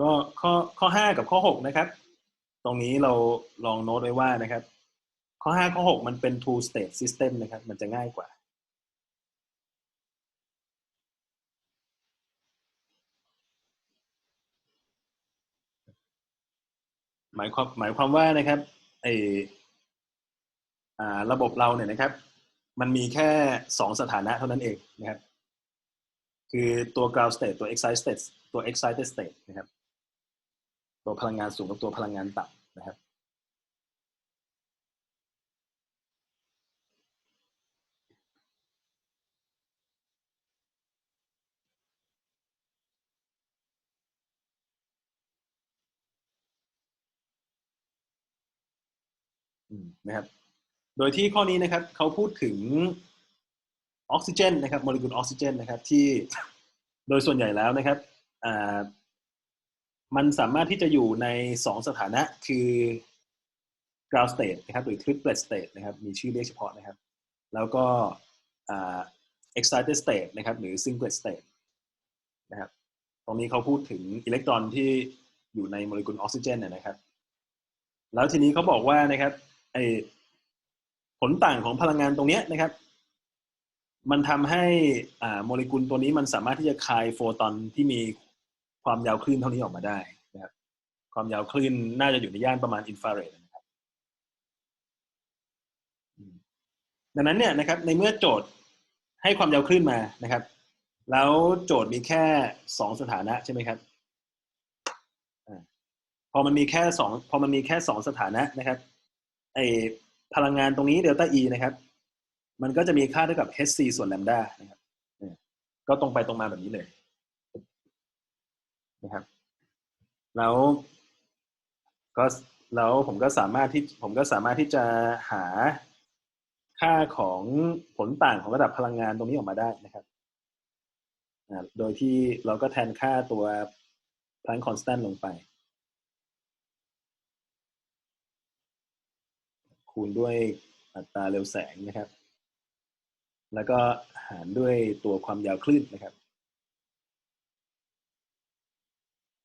ก็ข้อข้อห้ากับข้อหกนะครับ ตรงนี้เราลองโน้ตไว้ว่านะครับ ข้อห้าข้อหกมันเป็น two state system นะครับ มันจะง่ายกว่าหมายความหมายความว่านะครับไออาระบบเราเนี่ยนะครับ มันมีแค่สองสถานะเท่านั้นเองนะครับ คือตัว ground state ตัว excited state ตัว excited state นะครับ ตัวพลังงานสูงกับตัวพลังงานต่ำนะครับนะครับ โดยที่ข้อนี้นะครับเขาพูดถึงออกซิเจนนะครับโมเลกุลออกซิเจนนะครับที่โดยส่วนใหญ่แล้วนะครับ มันสามารถที่จะอยู่ในสองสถานะคือ ground state นะครับหรือ triplet state นะครับมีชื่อเรียกเฉพาะนะครับ แล้วก็ excited state นะครับหรือ singlet state นะครับตรงนี้เขาพูดถึงอิเล็กตรอนที่อยู่ในโมเลกุลออกซิเจนนะครับ แล้วทีนี้เขาบอกว่านะครับไอผลต่างของพลังงานตรงนี้นะครับ มันทำให้โมเลกุลตัวนี้มันสามารถที่จะคายโฟตอนที่มี ความยาวคลื่นเท่านี้ออกมาได้นะครับ ความยาวคลื่นน่าจะอยู่ในย่านประมาณอินฟราเรดนะครับดังนั้นเนี่ยนะครับ ในเมื่อโจทย์ให้ความยาวคลื่นมานะครับ แล้วโจทย์มีแค่สองสถานะใช่ไหมครับอพอมันมีแค่สองพอมันมีแค่สองสถานะนะครับไอพลังงานตรงนี้เดลต้า E นะครับ มันก็จะมีค่าเท่ากับ hc ส่วนแลมด้านะครับอ่าก็ตรงไปตรงมาแบบนี้เลย นะครับ แล้วก็แล้วผมก็สามารถที่ผมก็สามารถที่จะหาค่าของผลต่างของระดับพลังงานตรงนี้ออกมาได้นะครับ โดยที่เราก็แทนค่าตัว Planck constant ลงไป คูณด้วยอัตราเร็วแสงนะครับ แล้วก็หารด้วยตัวความยาวคลื่นนะครับ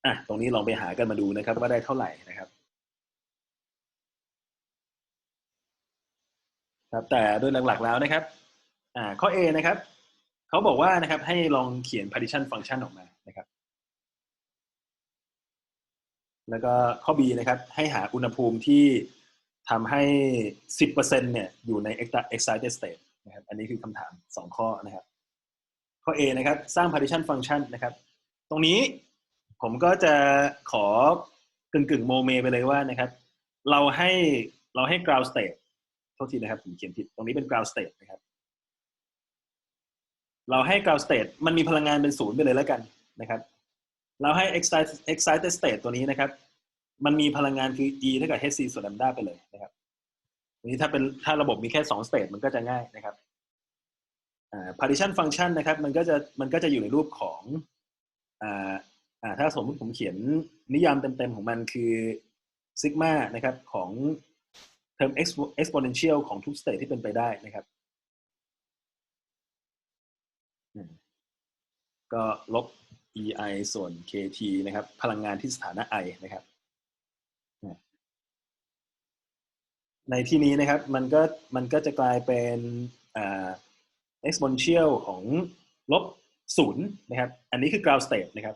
อะตรงนี้ลองไปหากันมาดูนะครับ ว่าได้เท่าไหร่นะครับ ครับแต่โดยหลักๆแล้วนะครับอ่าข้อ A นะครับเขาบอกว่านะครับให้ลองเขียน partition function ออกมานะครับ แล้วก็ข้อ B นะครับ ให้หาอุณหภูมิที่ทำให้ 10%เนี่ยอยู่ใน excited state นะครับอันนี้คือคำถาม 2 ข้อนะครับ ข้อ A นะครับ สร้าง partition function นะครับ ตรงนี้ ผมก็จะขอกึ่งกึ่งโมเมไปเลยว่านะครับ เราให้เราให้ ground state โทษทีนะครับผมเขียนผิดตรงนี้เป็น ground state นะครับ เราให้ ground state มันมีพลังงานเป็นศูนย์ไปเลยแล้วกันนะครับ เราให้ excited excited state ตัวนี้นะครับ มันมีพลังงานคือ e เท่ากับ hc ส่วน lambda ไปเลยนะครับทีนี้ถ้าเป็นถ้าระบบมีแค่สอง state มันก็จะง่ายนะครับ partition function นะครับ มันก็จะมันก็จะอยู่ในรูปของ อ่าถ้าสมมติผมเขียนนิยามเต็มๆของมันคือซิกมานะครับของเทอม exponential ของทุก state ที่เป็นไปได้นะครับ ก็ลบ ei ส่วน kt นะครับ พลังงานที่สถานะ i นะครับ ในที่นี้นะครับมันก็มันก็จะกลายเป็นอ่า exponential ของลบศูนย์นะครับ อันนี้คือ ground state นะครับ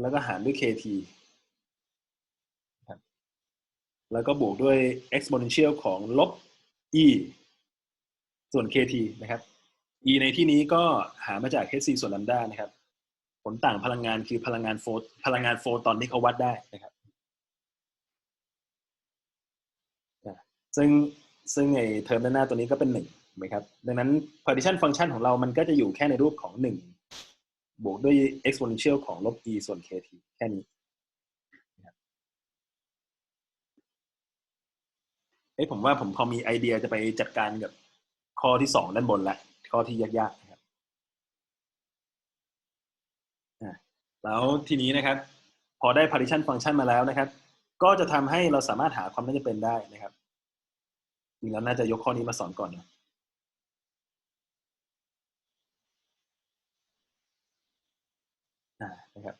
แล้วก็หารด้วย kt ครับแล้วก็บวกด้วย exponential ของลบ e ส่วน kt นะครับ e ในที่นี้ก็หามาจาก hc ส่วน lambda นะครับ ผลต่างพลังงานคือพลังงานโฟพลังงานโฟตอนที่เขาวัดได้นะครับ ซึ่งซึ่งไอเทอมด้านหน้าตัวนี้ก็เป็นหนึ่งถูกไหมครับ ดังนั้น partition function ของเรามันก็จะอยู่แค่ในรูปของหนึ่ง บวกด้วย exponential ของลบ e ส่วน kt แค่นี้ เอ้ผมว่าผมพอมีไอเดียจะไปจัดการกับข้อที่สองด้านบนละ ข้อที่ยากๆนะครับแล้วทีนี้นะครับ พอได้ partition function มาแล้วนะครับ ก็จะทำให้เราสามารถหาความน่าจะเป็นได้นะครับจริงแล้วน่าจะยกข้อนี้มาสอนก่อนนะ อ่านะครับ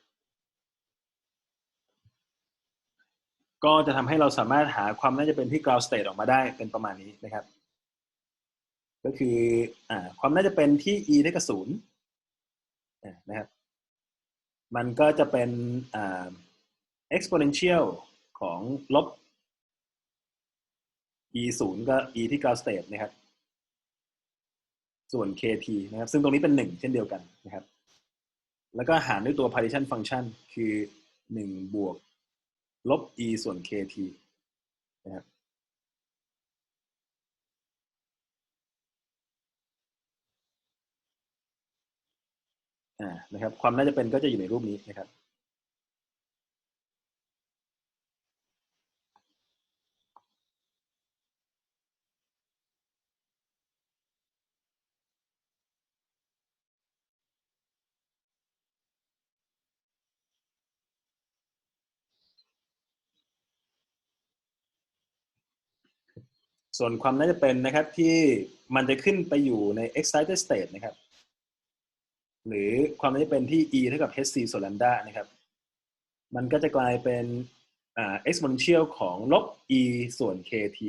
ก็จะทำให้เราสามารถหาความน่าจะเป็นที่ ground state ออกมาได้เป็นประมาณนี้นะครับ ก็คืออ่าความน่าจะเป็นที่ e เท่ากับศูนย์นะครับ มันก็จะเป็นอ่า exponential ของลบ e ศูนย์ก็ e ที่ ground state นะครับ ส่วน kt นะครับ ซึ่งตรงนี้เป็นหนึ่งเช่นเดียวกันนะครับ แล้วก็หารด้วยตัว partition function คือหนึ่งบวก ลบ e ส่วน kt นะครับอ่านะครับความน่าจะเป็นก็จะอยู่ในรูปนี้นะครับ ส่วนความน่าจะเป็นนะครับที่มันจะขึ้นไปอยู่ใน excited state นะครับ หรือความน่าจะเป็นที่ e เท่ากับ hc ส่วน lambda นะครับ มันก็จะกลายเป็นอ่า exponential ของลบ e ส่วน kt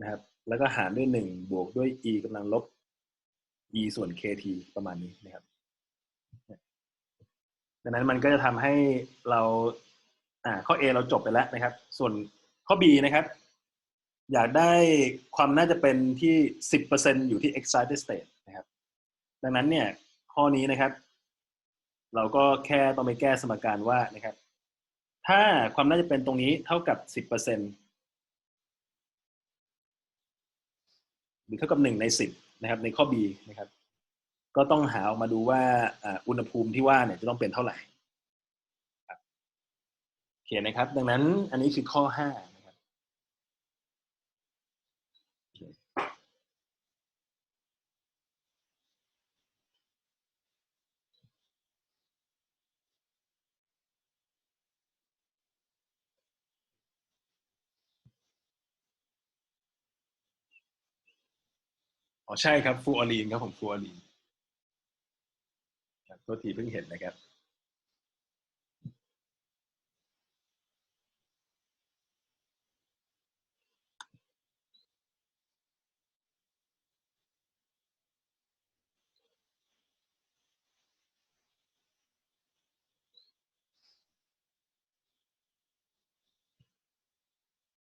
นะครับ แล้วก็หารด้วยหนึ่งบวกด้วย e กำลังลบ e ส่วน kt ประมาณนี้นะครับ ดังนั้นมันก็จะทำให้เราอ่าข้อ A เราจบไปแล้วนะครับ ส่วนข้อ B นะครับ อยากได้ความน่าจะเป็นที่ 10%อยู่ที่ excited state นะครับ ดังนั้นเนี่ยข้อนี้นะครับ เราก็แค่ต้องไปแก้สมการว่านะครับ ถ้าความน่าจะเป็นตรงนี้เท่ากับ 10%หรือเท่ากับ 1 ใน 10 นะครับ ในข้อ B นะครับ ก็ต้องหาออกมาดูว่าอุณหภูมิที่ว่าเนี่ยจะต้องเป็นเท่าไหร่ครับโอเคนะครับ ดังนั้นอันนี้คือข้อ 5 นะครับ อ๋อใช่ครับฟูออรีนครับผมฟูออรีนครับโทษทีเพิ่งเห็นนะครับ